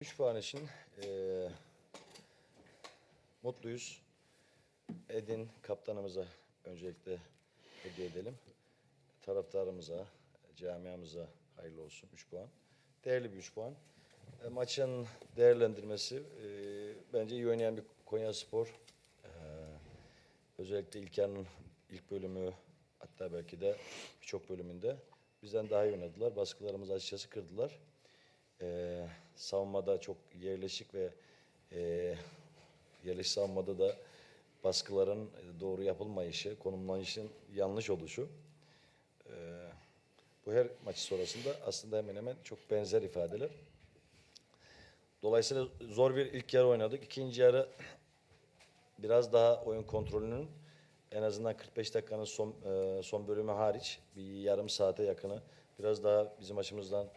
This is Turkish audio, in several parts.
3 puan için eee, mutluyuz. Edin kaptanımıza öncelikle hediye edelim. Taraftarımıza, camiamıza hayırlı olsun 3 puan. Değerli bir 3 puan. E, maçın değerlendirmesi e, bence iyi oynayan bir Konya Spor. E, özellikle ilk ilk bölümü hatta belki de birçok bölümünde bizden daha iyi oynadılar. Baskılarımızı açıkçası kırdılar. E, savunmada çok yerleşik ve e, yerleşik savunmada da baskıların doğru yapılmayışı, konumlanışın yanlış oluşu. E, bu her maç sonrasında aslında hemen hemen çok benzer ifadeler. Dolayısıyla zor bir ilk yarı oynadık. İkinci yarı biraz daha oyun kontrolünün en azından 45 dakikanın son e, son bölümü hariç bir yarım saate yakını biraz daha bizim açımızdan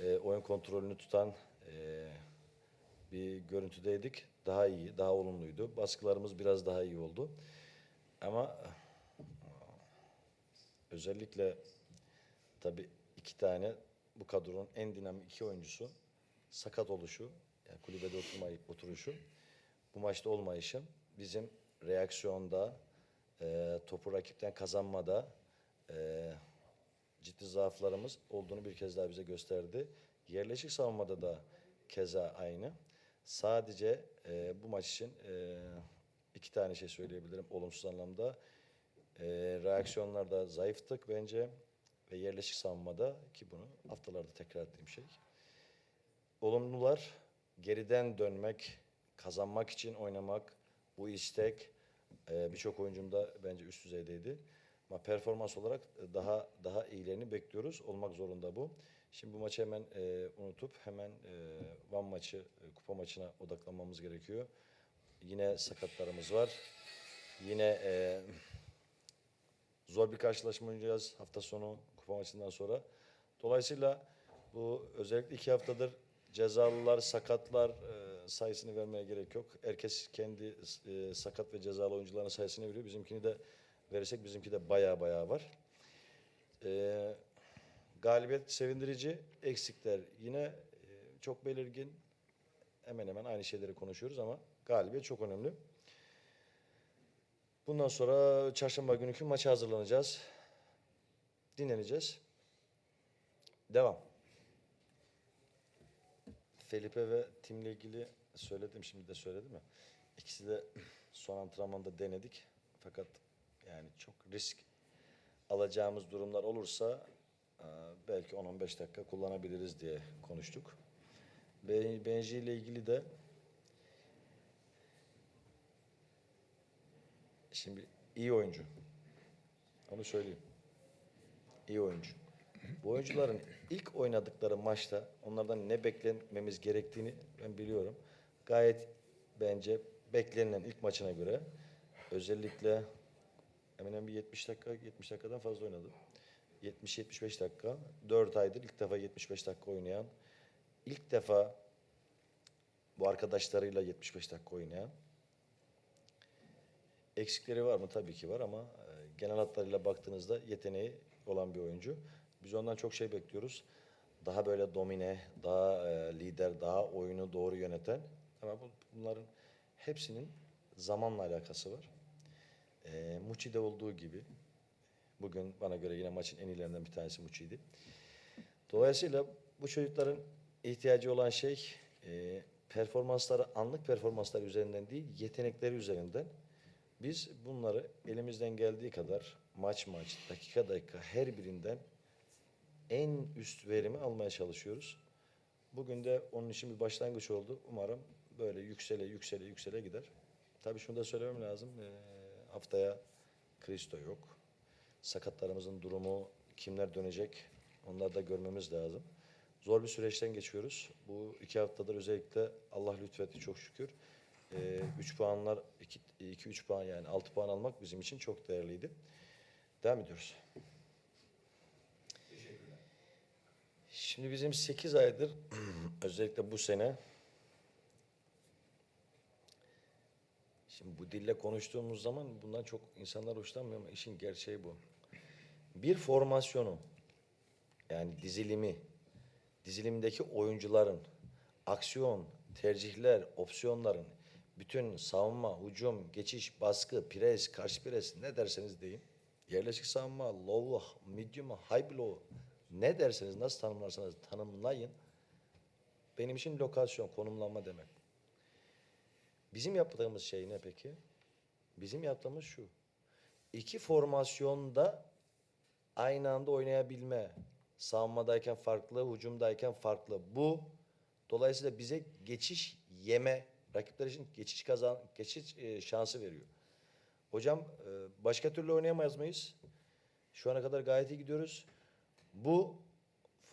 e, oyun kontrolünü tutan e, bir görüntüdeydik. Daha iyi, daha olumluydu. Baskılarımız biraz daha iyi oldu. Ama özellikle tabii iki tane bu kadronun en dinamik iki oyuncusu sakat oluşu, yani kulübede oturmayıp oturuşu, bu maçta olmayışı bizim reaksiyonda, e, topu rakipten kazanmada e, ciddi zaaflarımız olduğunu bir kez daha bize gösterdi. Yerleşik savunmada da keza aynı. Sadece e, bu maç için e, iki tane şey söyleyebilirim olumsuz anlamda. E, reaksiyonlarda zayıftık bence ve yerleşik savunmada ki bunu haftalarda tekrar ettiğim şey. Olumlular geriden dönmek, kazanmak için oynamak, bu istek e, birçok oyuncumda bence üst düzeydeydi. Ama performans olarak e, daha daha iyilerini bekliyoruz. Olmak zorunda bu. Şimdi bu maçı hemen e, unutup hemen e, Van maçı, e, kupa maçına odaklanmamız gerekiyor. Yine sakatlarımız var. Yine e, zor bir karşılaşma oynayacağız hafta sonu kupa maçından sonra. Dolayısıyla bu özellikle iki haftadır cezalılar, sakatlar e, sayısını vermeye gerek yok. Herkes kendi e, sakat ve cezalı oyuncuların sayısını veriyor. Bizimkini de verirsek bizimki de baya baya var. E, galibiyet sevindirici, eksikler yine e, çok belirgin. Hemen hemen aynı şeyleri konuşuyoruz ama galibiyet çok önemli. Bundan sonra çarşamba günkü maça hazırlanacağız. Dinleneceğiz. Devam. Felipe ve Tim'le ilgili söyledim şimdi de söyledim mi? İkisi de son antrenmanda denedik. Fakat yani çok risk alacağımız durumlar olursa e, belki 10-15 dakika kullanabiliriz diye konuştuk. Ben- Benji ile ilgili de şimdi iyi oyuncu. Onu söyleyeyim. İyi oyuncu. Bu oyuncuların ilk oynadıkları maçta onlardan ne beklememiz gerektiğini ben biliyorum. Gayet bence beklenilen ilk maçına göre özellikle hemen hemen bir 70 dakika 70 dakikadan fazla oynadı. 70-75 dakika. 4 aydır ilk defa 75 dakika oynayan. ilk defa bu arkadaşlarıyla 75 dakika oynayan. Eksikleri var mı? Tabii ki var ama e, genel hatlarıyla baktığınızda yeteneği olan bir oyuncu. Biz ondan çok şey bekliyoruz. Daha böyle domine, daha e, lider, daha oyunu doğru yöneten. Ama bu, bunların hepsinin zamanla alakası var. E, Muçi'de olduğu gibi. Bugün bana göre yine maçın en iyilerinden bir tanesi Muçi'ydi. Dolayısıyla bu çocukların ihtiyacı olan şey e, performansları, anlık performanslar üzerinden değil, yetenekleri üzerinden. Biz bunları elimizden geldiği kadar maç maç, dakika dakika her birinden en üst verimi almaya çalışıyoruz. Bugün de onun için bir başlangıç oldu. Umarım böyle yüksele yüksele yüksele gider. Tabii şunu da söylemem lazım. Ee, haftaya Kristo yok. Sakatlarımızın durumu, kimler dönecek onları da görmemiz lazım. Zor bir süreçten geçiyoruz. Bu iki haftadır özellikle Allah lütfetti çok şükür. Ee, üç puanlar, iki, iki üç puan yani altı puan almak bizim için çok değerliydi. Devam ediyoruz. Şimdi bizim 8 aydır özellikle bu sene şimdi bu dille konuştuğumuz zaman bundan çok insanlar hoşlanmıyor ama işin gerçeği bu. Bir formasyonu yani dizilimi dizilimdeki oyuncuların aksiyon, tercihler, opsiyonların bütün savunma, hücum, geçiş, baskı, pres, karşı pres ne derseniz deyin. Yerleşik savunma, low, medium, high blow ne derseniz nasıl tanımlarsanız tanımlayın. Benim için lokasyon, konumlanma demek. Bizim yaptığımız şey ne peki? Bizim yaptığımız şu. İki formasyonda aynı anda oynayabilme. Savunmadayken farklı, hücumdayken farklı. Bu dolayısıyla bize geçiş yeme, rakipler için geçiş kazan, geçiş e, şansı veriyor. Hocam e, başka türlü oynayamayız mıyız? Şu ana kadar gayet iyi gidiyoruz. Bu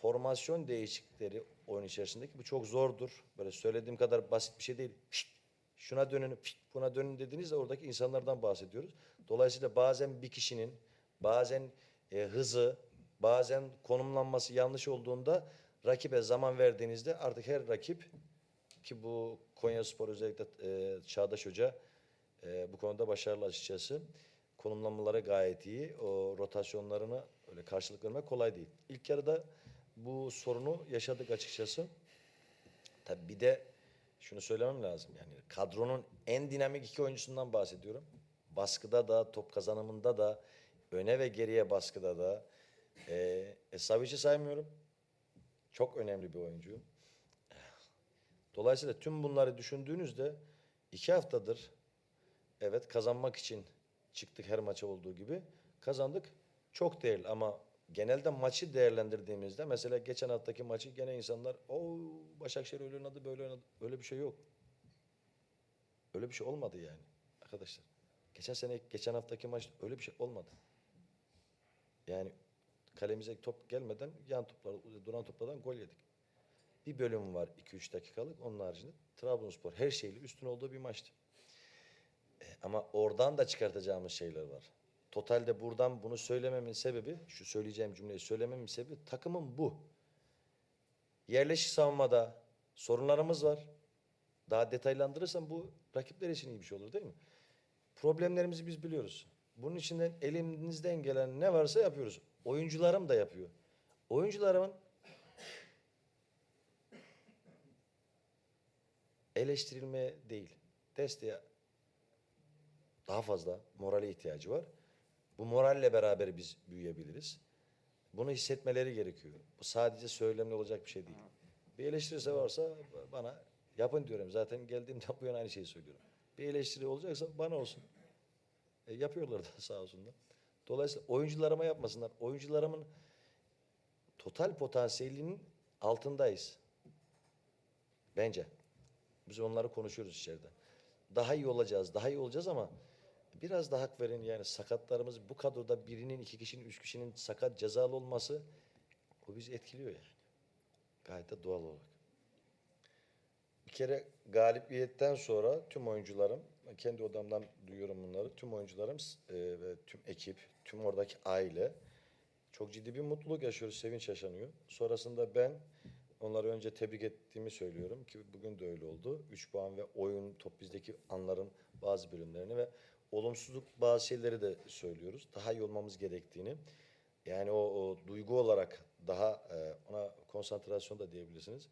formasyon değişiklikleri oyun içerisindeki bu çok zordur. Böyle söylediğim kadar basit bir şey değil. Şşt, şuna dönün, buna dönün dediğinizde oradaki insanlardan bahsediyoruz. Dolayısıyla bazen bir kişinin bazen e, hızı, bazen konumlanması yanlış olduğunda rakibe zaman verdiğinizde artık her rakip ki bu Konya Spor özellikle e, Çağdaş Hoca e, bu konuda başarılı açıkçası. Konumlanmaları gayet iyi. O rotasyonlarını öyle karşılık vermek kolay değil. İlk yarıda bu sorunu yaşadık açıkçası. Tabii bir de şunu söylemem lazım. Yani kadronun en dinamik iki oyuncusundan bahsediyorum. Baskıda da, top kazanımında da, öne ve geriye baskıda da. E, e, Savic'i saymıyorum. Çok önemli bir oyuncu. Dolayısıyla tüm bunları düşündüğünüzde iki haftadır evet kazanmak için çıktık her maça olduğu gibi kazandık. Çok değerli ama genelde maçı değerlendirdiğimizde mesela geçen haftaki maçı gene insanlar o Başakşehir öyle oynadı böyle oynadı. Öyle bir şey yok. Öyle bir şey olmadı yani arkadaşlar. Geçen sene geçen haftaki maç öyle bir şey olmadı. Yani kalemize top gelmeden yan toplar, duran toplardan gol yedik. Bir bölüm var 2-3 dakikalık. Onun haricinde Trabzonspor her şeyle üstün olduğu bir maçtı. E, ama oradan da çıkartacağımız şeyler var. Totalde buradan bunu söylememin sebebi, şu söyleyeceğim cümleyi söylememin sebebi takımın bu. Yerleşik savunmada sorunlarımız var. Daha detaylandırırsam bu rakipler için iyi bir şey olur değil mi? Problemlerimizi biz biliyoruz. Bunun içinden elimizden gelen ne varsa yapıyoruz. Oyuncularım da yapıyor. Oyuncularımın eleştirilmeye değil, desteğe daha fazla morale ihtiyacı var. Bu moralle beraber biz büyüyebiliriz. Bunu hissetmeleri gerekiyor. Bu sadece söylemle olacak bir şey değil. Bir eleştirisi varsa bana yapın diyorum. Zaten geldiğimden bu yana aynı şeyi söylüyorum. Bir eleştiri olacaksa bana olsun. E, yapıyorlar da sağ olsunlar. Dolayısıyla oyuncularıma yapmasınlar. Oyuncularımın total potansiyelinin altındayız. Bence. Biz onları konuşuyoruz içeride. Daha iyi olacağız, daha iyi olacağız ama biraz da hak verin yani sakatlarımız bu kadroda birinin, iki kişinin, üç kişinin sakat cezalı olması o bizi etkiliyor yani. Gayet de doğal olarak. Bir kere galibiyetten sonra tüm oyuncularım, kendi odamdan duyuyorum bunları, tüm oyuncularım e, ve tüm ekip, tüm oradaki aile çok ciddi bir mutluluk yaşıyoruz, sevinç yaşanıyor. Sonrasında ben onları önce tebrik ettiğimi söylüyorum ki bugün de öyle oldu. 3 puan ve oyun, top bizdeki anların bazı bölümlerini ve olumsuzluk bazı şeyleri de söylüyoruz. Daha iyi olmamız gerektiğini. Yani o, o duygu olarak daha e, ona konsantrasyon da diyebilirsiniz.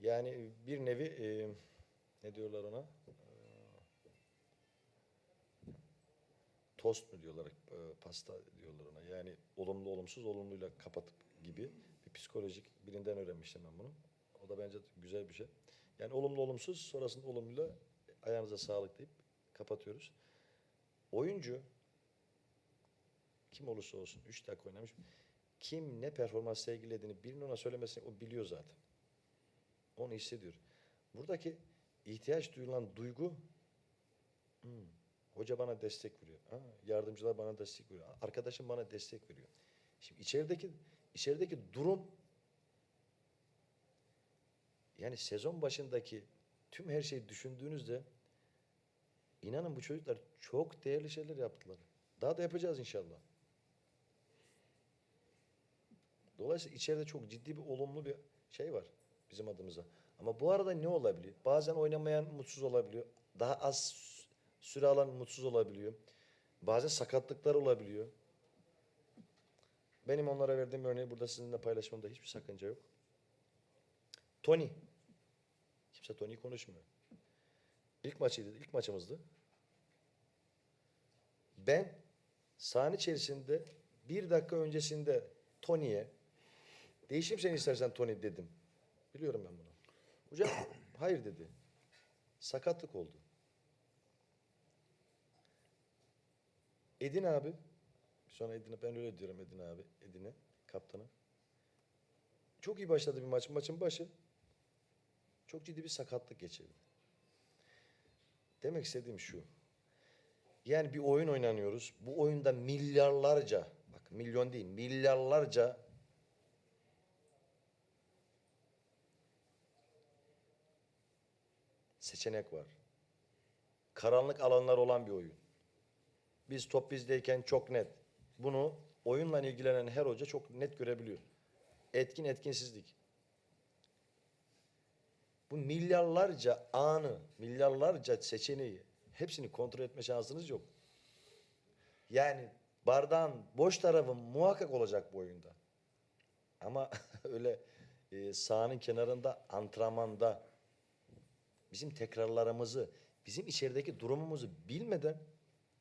Yani bir nevi e, ne diyorlar ona? E, tost mu diyorlar, e, pasta diyorlar ona. Yani olumlu olumsuz olumluyla kapatıp gibi bir psikolojik birinden öğrenmiştim ben bunu. O da bence güzel bir şey. Yani olumlu olumsuz sonrasında olumluyla ayağınıza sağlık deyip kapatıyoruz. Oyuncu kim olursa olsun 3 dakika oynamış. Kim ne performans sergilediğini birinin ona söylemesini o biliyor zaten. Onu hissediyor. Buradaki ihtiyaç duyulan duygu hmm, hoca bana destek veriyor. Ha, yardımcılar bana destek veriyor. Arkadaşım bana destek veriyor. Şimdi içerideki içerideki durum yani sezon başındaki tüm her şeyi düşündüğünüzde inanın bu çocuklar çok değerli şeyler yaptılar. Daha da yapacağız inşallah. Dolayısıyla içeride çok ciddi bir olumlu bir şey var bizim adımıza. Ama bu arada ne olabiliyor? Bazen oynamayan mutsuz olabiliyor. Daha az süre alan mutsuz olabiliyor. Bazen sakatlıklar olabiliyor. Benim onlara verdiğim örneği burada sizinle paylaşmamda hiçbir sakınca yok. Tony. Kimse Tony'yi konuşmuyor. İlk maçıydı, ilk maçımızdı. Ben sahanın içerisinde bir dakika öncesinde Tony'ye değişim seni istersen Tony dedim. Biliyorum ben bunu. Hocam hayır dedi. Sakatlık oldu. Edin abi. Sonra Edin'e ben öyle diyorum Edin abi. Edin'e kaptanı. Çok iyi başladı bir maç. Maçın başı çok ciddi bir sakatlık geçirdi. Demek istediğim şu. Yani bir oyun oynanıyoruz. Bu oyunda milyarlarca, bak milyon değil, milyarlarca seçenek var. Karanlık alanlar olan bir oyun. Biz top bizdeyken çok net. Bunu oyunla ilgilenen her hoca çok net görebiliyor. Etkin etkinsizlik. Bu milyarlarca anı, milyarlarca seçeneği hepsini kontrol etme şansınız yok. Yani bardağın boş tarafı muhakkak olacak bu oyunda. Ama öyle e, sahanın kenarında antrenmanda bizim tekrarlarımızı, bizim içerideki durumumuzu bilmeden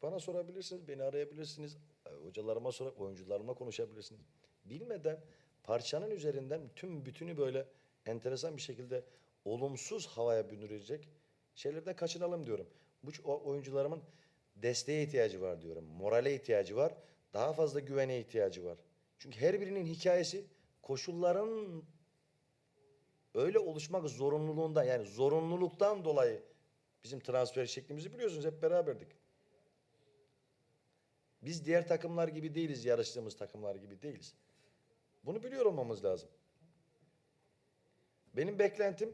bana sorabilirsiniz, beni arayabilirsiniz, e, hocalarıma sor, oyuncularıma konuşabilirsiniz. Bilmeden parçanın üzerinden tüm bütünü böyle enteresan bir şekilde olumsuz havaya bürünecek şeylerden kaçınalım diyorum. Bu oyuncularımın desteğe ihtiyacı var diyorum. Morale ihtiyacı var. Daha fazla güvene ihtiyacı var. Çünkü her birinin hikayesi koşulların öyle oluşmak zorunluluğundan yani zorunluluktan dolayı bizim transfer şeklimizi biliyorsunuz hep beraberdik. Biz diğer takımlar gibi değiliz, yarıştığımız takımlar gibi değiliz. Bunu biliyor olmamız lazım. Benim beklentim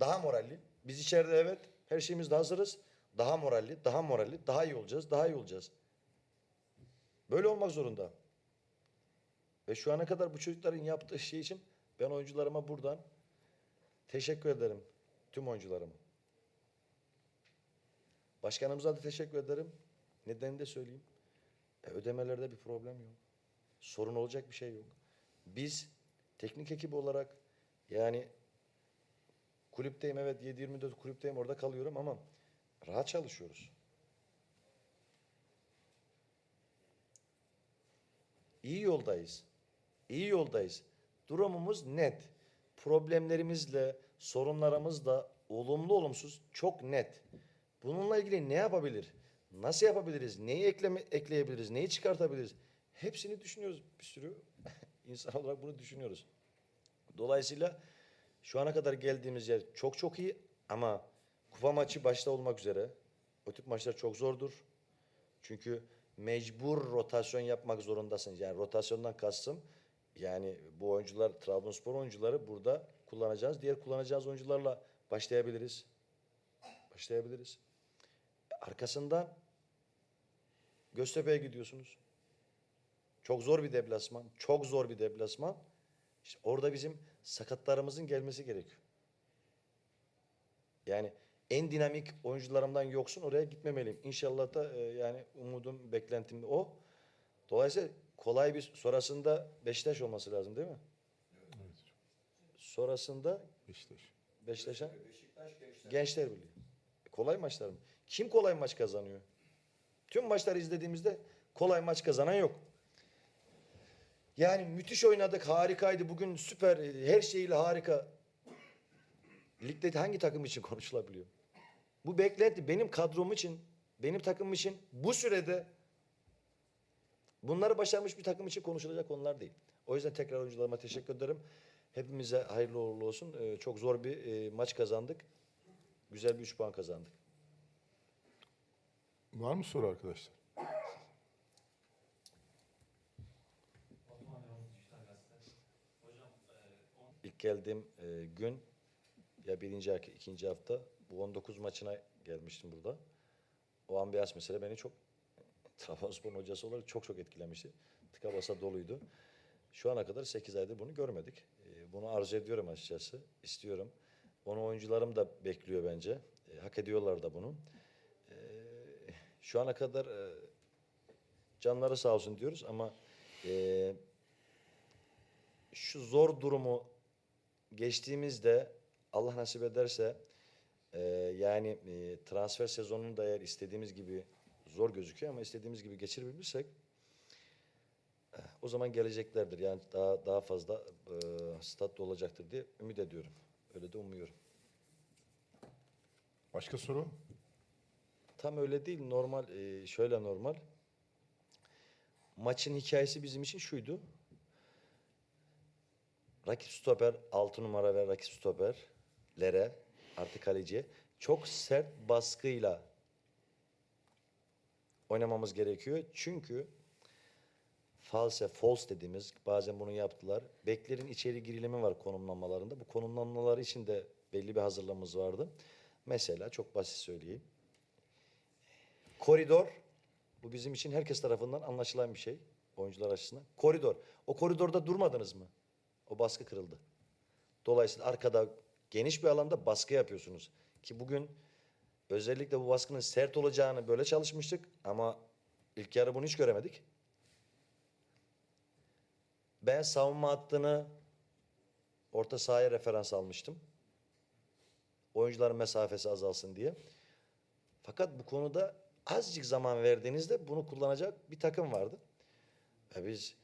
daha moralli. Biz içeride evet her şeyimizde hazırız. Daha moralli, daha moralli, daha iyi olacağız, daha iyi olacağız. Böyle olmak zorunda. Ve şu ana kadar bu çocukların yaptığı şey için ben oyuncularıma buradan teşekkür ederim. Tüm oyuncularıma. Başkanımıza da teşekkür ederim. Nedenini de söyleyeyim. E, ödemelerde bir problem yok. Sorun olacak bir şey yok. Biz teknik ekip olarak yani kulüpteyim evet 7-24 kulüpteyim orada kalıyorum ama rahat çalışıyoruz. İyi yoldayız. İyi yoldayız. Durumumuz net. Problemlerimizle, sorunlarımızla olumlu olumsuz çok net. Bununla ilgili ne yapabilir? Nasıl yapabiliriz? Neyi ekleme, ekleyebiliriz? Neyi çıkartabiliriz? Hepsini düşünüyoruz. Bir sürü insan olarak bunu düşünüyoruz. Dolayısıyla şu ana kadar geldiğimiz yer çok çok iyi ama kupa maçı başta olmak üzere o tip maçlar çok zordur. Çünkü mecbur rotasyon yapmak zorundasınız. Yani rotasyondan kastım yani bu oyuncular Trabzonspor oyuncuları burada kullanacağız. Diğer kullanacağız oyuncularla başlayabiliriz. Başlayabiliriz. Arkasından Göztepe'ye gidiyorsunuz. Çok zor bir deplasman. Çok zor bir deplasman. İşte orada bizim sakatlarımızın gelmesi gerekiyor. Yani en dinamik oyuncularımdan yoksun oraya gitmemeliyim. İnşallah da e, yani umudum, beklentim o. Dolayısıyla kolay bir sonrasında Beşiktaş olması lazım değil mi? Evet. Sonrasında Beşiktaş. Beşiktaş'a Gençler Birliği. Kolay maçlar mı? Kim kolay maç kazanıyor? Tüm maçları izlediğimizde kolay maç kazanan yok. Yani müthiş oynadık, harikaydı. Bugün süper, her şeyiyle harika. Ligde hangi takım için konuşulabiliyor? Bu beklenti benim kadrom için, benim takımım için bu sürede bunları başarmış bir takım için konuşulacak konular değil. O yüzden tekrar oyuncularıma teşekkür ederim. Hepimize hayırlı uğurlu olsun. Ee, çok zor bir e, maç kazandık. Güzel bir üç puan kazandık. Var mı soru arkadaşlar? İlk geldiğim e, gün ya birinci ikinci hafta bu 19 maçına gelmiştim burada. O ambiyans mesela beni çok Trabzonspor hocası olarak çok çok etkilemişti. Tıka basa doluydu. Şu ana kadar 8 aydır bunu görmedik. E, bunu arzu ediyorum açıkçası. istiyorum. Onu oyuncularım da bekliyor bence. E, hak ediyorlar da bunu. E, şu ana kadar e, canları sağ olsun diyoruz ama e, şu zor durumu geçtiğimizde Allah nasip ederse e, yani e, transfer sezonunu da eğer istediğimiz gibi zor gözüküyor ama istediğimiz gibi geçirebilirsek e, o zaman geleceklerdir. Yani daha daha fazla e, statlı olacaktır diye ümit ediyorum. Öyle de umuyorum. Başka soru? Tam öyle değil. Normal, e, şöyle normal. Maçın hikayesi bizim için şuydu. Rakip stoper, 6 numara ve rakip stoperlere, artık kaleciye çok sert baskıyla oynamamız gerekiyor. Çünkü false, false dediğimiz bazen bunu yaptılar. Beklerin içeri girilimi var konumlanmalarında. Bu konumlanmalar için de belli bir hazırlığımız vardı. Mesela çok basit söyleyeyim. Koridor, bu bizim için herkes tarafından anlaşılan bir şey. Oyuncular açısından. Koridor. O koridorda durmadınız mı? O baskı kırıldı. Dolayısıyla arkada geniş bir alanda baskı yapıyorsunuz. Ki bugün özellikle bu baskının sert olacağını böyle çalışmıştık ama ilk yarı bunu hiç göremedik. Ben savunma hattını orta sahaya referans almıştım. Oyuncuların mesafesi azalsın diye. Fakat bu konuda azıcık zaman verdiğinizde bunu kullanacak bir takım vardı. Ve biz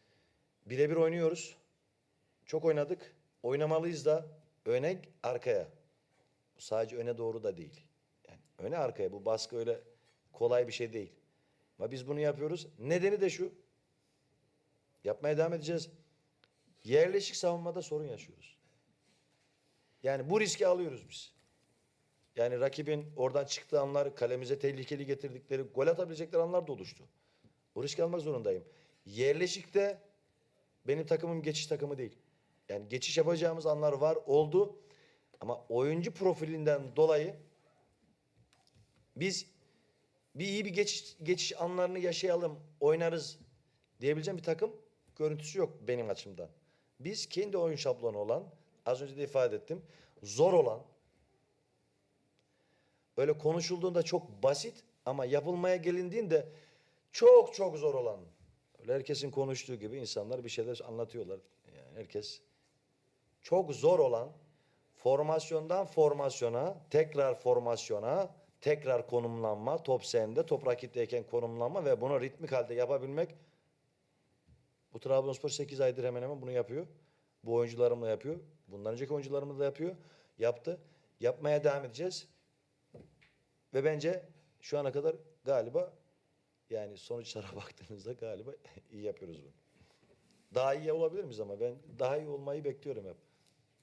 birebir oynuyoruz. Çok oynadık. Oynamalıyız da öne arkaya. Bu sadece öne doğru da değil. Yani öne arkaya bu baskı öyle kolay bir şey değil. Ama biz bunu yapıyoruz. Nedeni de şu. Yapmaya devam edeceğiz. Yerleşik savunmada sorun yaşıyoruz. Yani bu riski alıyoruz biz. Yani rakibin oradan çıktığı anlar, kalemize tehlikeli getirdikleri, gol atabilecekleri anlar da oluştu. O riski almak zorundayım. Yerleşikte benim takımım geçiş takımı değil. Yani geçiş yapacağımız anlar var, oldu. Ama oyuncu profilinden dolayı biz bir iyi bir geçiş, geçiş anlarını yaşayalım, oynarız diyebileceğim bir takım görüntüsü yok benim açımdan. Biz kendi oyun şablonu olan, az önce de ifade ettim, zor olan, öyle konuşulduğunda çok basit ama yapılmaya gelindiğinde çok çok zor olan. Öyle herkesin konuştuğu gibi insanlar bir şeyler anlatıyorlar. Yani herkes çok zor olan formasyondan formasyona, tekrar formasyona, tekrar konumlanma, top sende, top rakipteyken konumlanma ve bunu ritmik halde yapabilmek bu Trabzonspor 8 aydır hemen hemen bunu yapıyor. Bu oyuncularımla yapıyor. Bundan önceki oyuncularımla da yapıyor. Yaptı. Yapmaya devam edeceğiz. Ve bence şu ana kadar galiba yani sonuçlara baktığımızda galiba iyi yapıyoruz bunu. Daha iyi olabilir miyiz ama ben daha iyi olmayı bekliyorum hep.